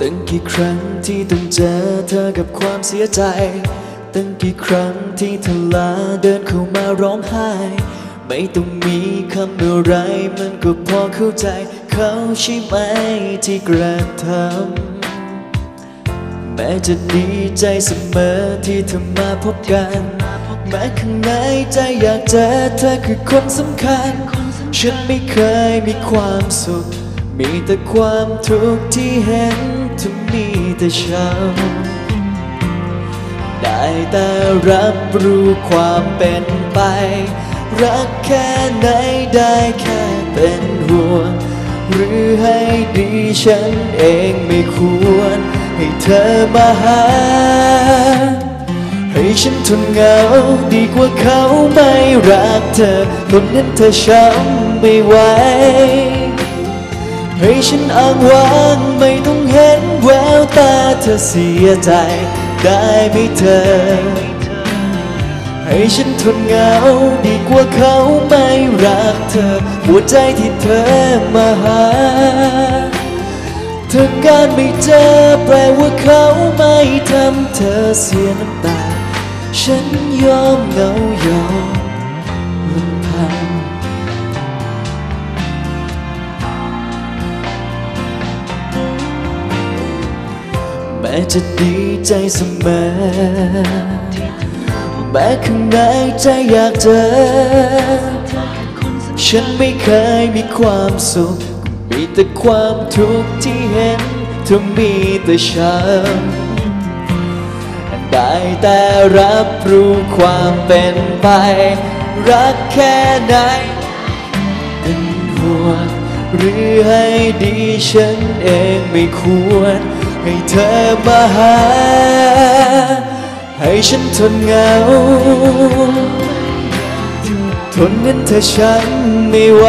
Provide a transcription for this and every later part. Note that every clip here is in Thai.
ตั้งกี่ครั้งที่ต้องเจอเธอกับความเสียใจ ตั้งกี่ครั้งที่เธอลาเดินเข้ามาร้องไห้ ไม่ต้องมีคำอะไรมันก็พอเข้าใจ เขาใช่ไหมที่กระทำแม้จะดีใจเสมอที่เธอมาพบกัน แม้ข้างในใจอยากเจอเธอคือคนสำคัญ ฉันไม่เคยมีความสุข มีแต่ความทุกข์ที่เห็น แต่ช้ำได้แต่รับรู้ความเป็นไป รักแค่ไหนได้แค่เป็นห่วง หรือให้ดีฉันเองไม่ควร ให้เธอมาหา ให้ฉันทนเหงาดีกว่าเขาไม่รักเธอคนนั้นเธอช้ำไม่ไหวให้ฉันอ้างว้างไม่ต้องเห็น แววตาเธอเสียใจได้ไหมเธอ ให้ฉันทนเหงาดีกว่าเขาไม่รักเธอ หัวใจที่เธอมาหา เธอการไม่เจอแปลว่าเขาไม่ทำเธอเสียน้ำตา ฉันยอมเหงายอม จะดีใจเสมอ แม้ข้างในใจอยากเจอ ฉันไม่เคยมีความสุข มีแต่ความทุกข์ที่เห็นเธอมีแต่ฉันได้แต่รับรู้ความเป็นไป รักแค่ไหนเป็นห่วงหรือให้ดีฉันเองไม่ควร ให้เธอมาหา ให้ฉันทนเหงา ทนนั้นเธอฉันไม่ไหว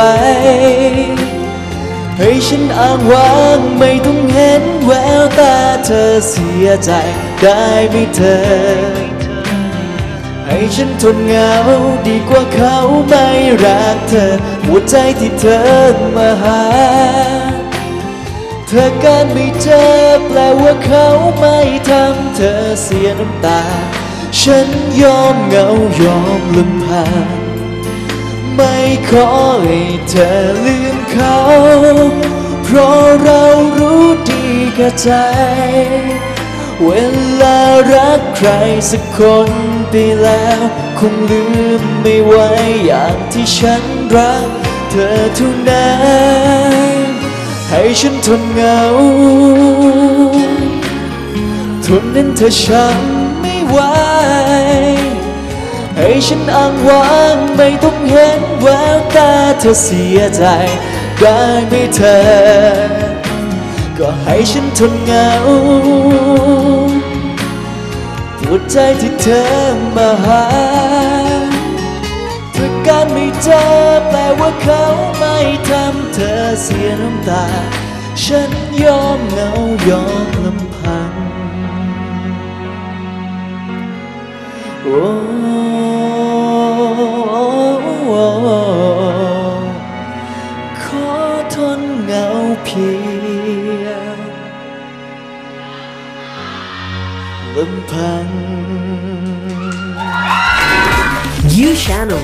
ให้ฉันอ้างว้างไม่ต้องเห็นแววตาเธอเสียใจได้ไหมเธอ ให้ฉันทนเหงาดีกว่าเขาไม่รักเธอ หัวใจที่เธอมาหา เธอการไม่เจอแปลว่าเขาไม่ทำเธอเสียน้ำตา ฉันยอมเหงายอมลำพังไม่ขอให้เธอลืมเขา เพราะเรารู้ดีกับใจ เวลารักใครสักคนไปแล้ว คงลืมไม่ไหวอย่างที่ฉันรัก เธอเท่านั้น ให้ฉันทนเหงา ทนนั้นเธอช้ำไม่ไหว ให้ฉันอ้างว้างไม่ต้องเห็นแววตาเธอเสียใจ ได้ไหมเธอ ก็ให้ฉันทนเหงาหัวใจที่เธอมาหา ถ้าการไม่เจอแปลว่าเขาไม่ทำเธอเสียน้ำตา ฉันยอมเหงายอมลำพัง โอ้ขอทนเหงาเพียงลำพัง You Channel